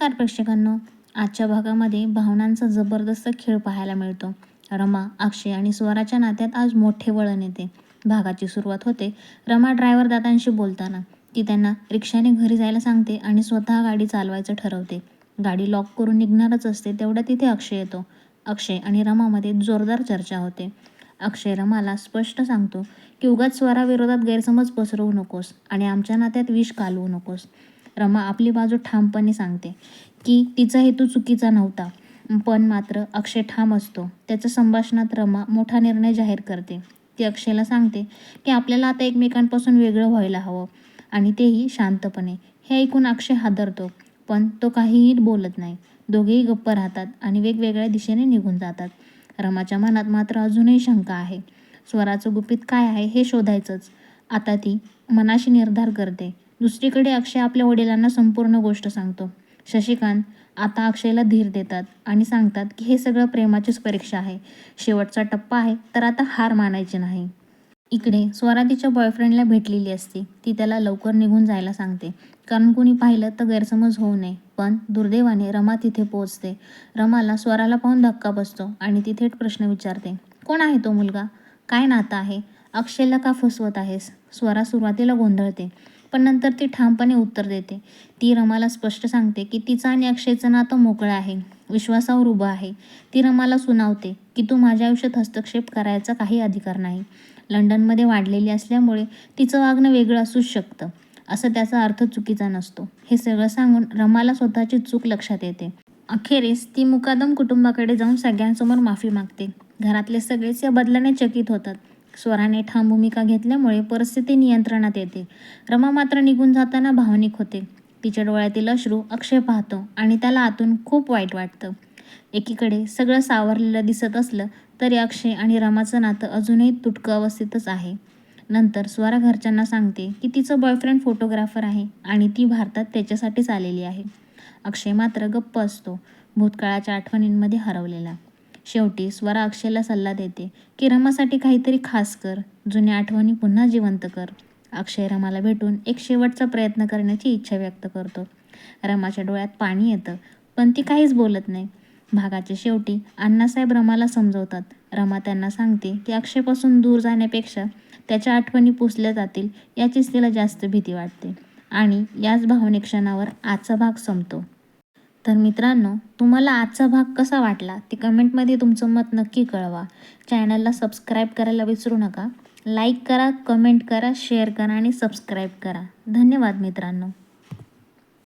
नमस्कार प्रेक्षकांनो. आजच्या भागामध्ये भावनांचा जबरदस्त खेळ पाहायला मिळतो. रमा अक्षय आणि स्वराच्या नात्यात आज मोठे वळण येते. भागाची सुरुवात होते रमा ड्रायव्हर दादांशी बोलताना. ती त्यांना रिक्षाने घरी जायला सांगते आणि स्वतः गाडी चालवायचं ठरवते. गाडी लॉक करून निघणारच असते तेवढ्या तिथे अक्षय येतो. अक्षय आणि रमामध्ये जोरदार चर्चा होते. अक्षय रमाला स्पष्ट सांगतो की उगाच स्वराविरोधात गैरसमज पसरवू नकोस आणि आमच्या नात्यात विष कालवू नकोस. रमा आपली बाजू ठामपणे सांगते की तिचा हेतू चुकीचा नव्हता पण मात्र अक्षय ठाम असतो. त्याच्या संभाषणात रमा मोठा निर्णय जाहीर करते. ती अक्षयला सांगते की आपल्याला आता एकमेकांपासून वेगळं व्हायला हवं आणि तेही शांतपणे. हे ऐकून अक्षय हादरतो पण तो काहीही बोलत नाही. दोघेही गप्प राहतात आणि वेगवेगळ्या दिशेने निघून जातात. रमाच्या मनात मात्र अजूनही शंका आहे. स्वराचं गुपित काय आहे हे शोधायचंच. आता ती मनाशी निर्धार करते. दुसरीकडे अक्षय आपल्या वडिलांना संपूर्ण गोष्ट सांगतो. शशिकांत आता अक्षयला धीर देतात आणि सांगतात की हे सगळं प्रेमाचीच परीक्षा आहे. शेवटचा टप्पा आहे तर आता हार मानायची नाही. इकडे स्वरा तिच्या बॉयफ्रेंडला भेटलेली असते. ती त्याला लवकर निघून जायला सांगते. कारण कोणी पाहिलं तर गैरसमज होऊ नये. पण दुर्दैवाने रमा तिथे पोहोचते. रमाला स्वराला पाहून धक्का बसतो आणि ती थेट प्रश्न विचारते. कोण आहे तो मुलगा? काय नातं आहे? अक्षयला का फसवत आहेस? स्वरा सुरुवातीला गोंधळते. पण नंतर ती ठामपणे उत्तर देते. ती रमाला स्पष्ट सांगते की तिचं आणि अक्षयचं नातं मोकळं आहे विश्वासावर उभं आहे. ती रमाला सुनावते की तू माझ्या आयुष्यात हस्तक्षेप करायचा काही अधिकार नाही. लंडनमध्ये वाढलेली असल्यामुळे तिचं वागणं वेगळं असूच शकतं असं त्याचा अर्थ चुकीचा नसतो. हे सगळं सांगून रमाला स्वतःची चूक लक्षात येते. अखेरीस ती मुकादम कुटुंबाकडे जाऊन सगळ्यांसमोर माफी मागते. घरातले सगळेच या बदलाने चकित होतात. स्वराने ठाम भूमिका घेतल्यामुळे परिस्थिती नियंत्रणात येते. रमा मात्र निघून जाताना भावनिक होते. तिच्या डोळ्यातील अश्रू अक्षय पाहतो आणि त्याला आतून खूप वाईट वाटतं. एकीकडे सगळं सावरलेलं दिसत असलं तरी अक्षय आणि रमाचं नातं अजूनही तुटकं अवस्थेतच आहे. नंतर स्वरा घरच्यांना सांगते की तिचं बॉयफ्रेंड फोटोग्राफर आहे आणि ती भारतात त्याच्यासाठीच आलेली आहे. अक्षय मात्र गप्प असतो. भूतकाळाच्या आठवणींमध्ये हरवलेला. शेवटी स्वरा अक्षयला सल्ला देते. की रमासाठी काहीतरी खास कर. जुन्या आठवणी पुन्हा जिवंत कर. अक्षय रमाला भेटून एक शेवटचा प्रयत्न करण्याची इच्छा व्यक्त करतो. रमाच्या डोळ्यात पाणी येतं पण ती काहीच बोलत नाही. भागाच्या शेवटी अण्णासाहेब रमाला समजवतात. रमा त्यांना सांगते की अक्षयपासून दूर जाण्यापेक्षा त्याच्या आठवणी पुसल्या जातील याचीच तिला जास्त भीती वाटते. आणि याच भावनिक क्षणावर आजचा भाग संपतो. तर मित्रांनो तुम्हाला आजचा भाग कसा वाटला? ते कमेंटमध्ये तुमचं मत नक्की कळवा. चॅनलला सबस्क्राईब करायला विसरू नका. लाईक करा कमेंट करा शेअर करा आणि सबस्क्राईब करा. धन्यवाद मित्रांनो.